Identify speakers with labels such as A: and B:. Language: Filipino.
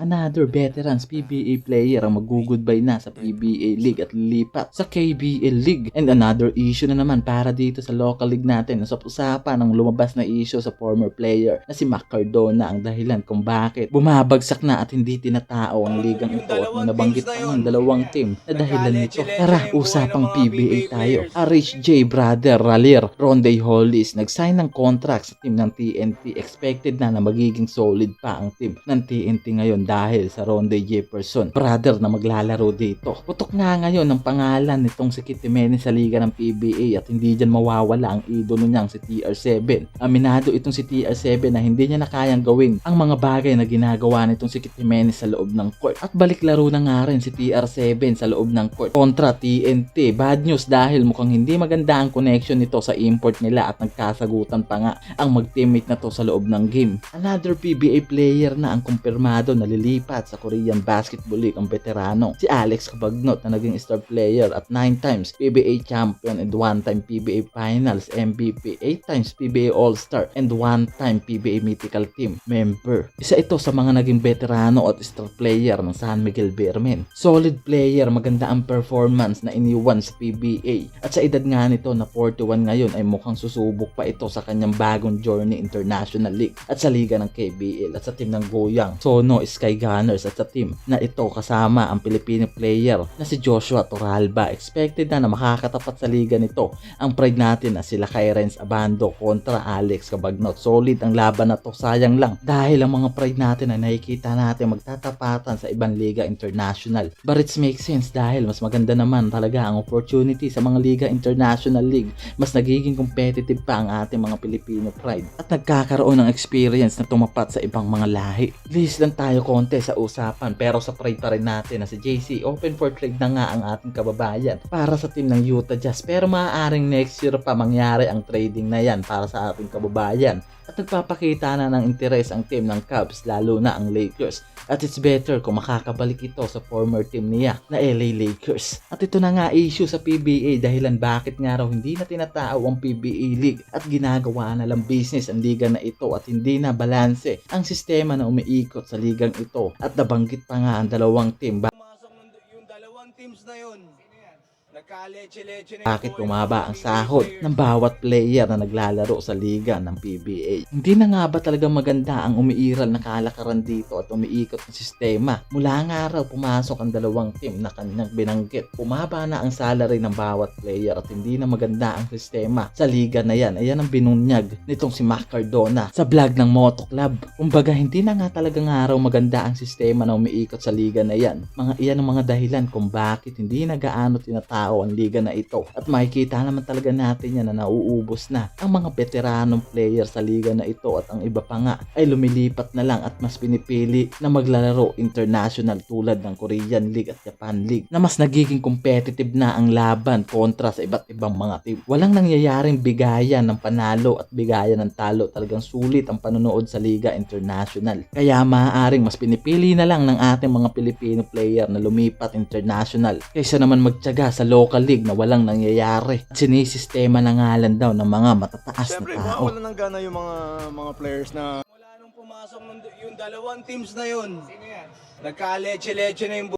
A: Another veterans PBA player ang mag-goodbye na sa PBA League at lilipat sa KBL League. And another issue na naman para dito sa local league natin. Sa usapan ng lumabas na issue sa former player na si Mac Cardona ang dahilan kung bakit bumabagsak na at hindi tinatao ang ligang ito at nabanggit pa ng dalawang team na dahilan nito. Tara, usapang PBA tayo. Rich J. Brother Ralir Ronde Hollis nag-sign ng contract sa team ng TNT. Expected na na magiging solid pa ang team ng TNT ngayon dahil sa Ronde Jefferson. Brother na maglalaro dito. Putok nga ngayon ang pangalan nitong si Kitty Menes sa liga ng PBA at hindi dyan mawawala ang idolo niyang si TR7. Aminado itong si TR7 na hindi niya na kayang gawin ang mga bagay na ginagawa nitong si Kitty Menes sa loob ng court. At balik laro na nga rin si TR7 sa loob ng court kontra TNT. Bad news dahil mukhang hindi maganda ang connection nito sa import nila at nagkasagutan pa nga ang mag-teammate na to sa loob ng game. Another PBA player na ang kumpirmado na lilipat sa Korean Basketball League ang veterano si Alex Kabagnot na naging star player at 9 times PBA champion and 1 time PBA Finals MVP, 8 times PBA All-Star and 1 time PBA Mythical Team member. Isa ito sa mga naging veterano at star player ng San Miguel Beermen. Solid player, maganda ang performance na iniwan sa PBA at sa edad nga nito na 41 ngayon ay mukhang susubok pa ito sa kanyang bagong journey International League at sa liga ng KBL at sa team ng Goyang, Sono Sky Gunners at sa team na ito kasama ang Filipino player na si Joshua Toralba. Expected na na makakatapat sa liga nito ang pride natin na sila kay Renz Abando kontra Alex Cabagnot. Solid ang laban na to, sayang lang dahil ang mga pride natin ay nakikita natin magtatapatan sa ibang liga international. But it makes sense dahil mas maganda naman talaga ang opportunity sa mga liga international league. Mas nagiging competitive pa ang ating mga Pilipino pride at nagkakaroon ng experience na tumapat sa ibang mga lahi. Please lang tayo konti sa usapan pero sa pride pa rin natin na si JC open for trade na nga ang ating kababayan para sa team ng Utah Jazz. Pero maaaring next year pa mangyari ang trading na yan para sa ating kababayan. At nagpapakita na ng interes ang team ng Cubs lalo na ang Lakers. At it's better kung makakabalik ito sa former team niya na LA Lakers. At ito na nga issue sa PBA dahilan bakit nga raw hindi na tinatao ang PBA League. At ginagawa na lang business ang liga na ito at hindi na balanse ang sistema na umiikot sa ligang ito at nabanggit pa nga ang dalawang team
B: Pumasok yung dalawang teams na yun. Na
A: bakit bumaba ang sahod ng bawat player na naglalaro sa liga ng PBA. Hindi na nga ba talaga maganda ang umiiral na kalakaran dito at umiikot ng sistema? Mula nga raw pumasok ang dalawang team na kanyang binanggit. Bumaba na ang salary ng bawat player at hindi na maganda ang sistema sa liga na yan. Ayan ang binunyag nitong si Mac Cardona sa vlog ng Moto Club. Kumbaga hindi na nga talaga nga raw maganda ang sistema na umiikot sa liga na yan. Mga iyan ang mga dahilan kung bakit hindi na gaano ang liga na ito. At makikita naman talaga natin yan na nauubos na ang mga veteranong player sa liga na ito at ang iba pa nga ay lumilipat na lang at mas pinipili na maglalaro international tulad ng Korean League at Japan League na mas nagiging competitive na ang laban kontra sa iba't ibang mga team. Walang nangyayaring bigayan ng panalo at bigayan ng talo. Talagang sulit ang panonood sa Liga International. Kaya maaaring mas pinipili na lang ng ating mga Pilipino player na lumipat international kaysa naman magtyaga sa local league na walang nangyayari. Sinisistema na ngalan daw ng mga matataas
C: Siyempre,
A: na tao.
C: wala nang gana yung mga mga players na
B: Mula nung pumasok yung dalawang teams na yun. Sino yan? Nagka-leche-leche na yung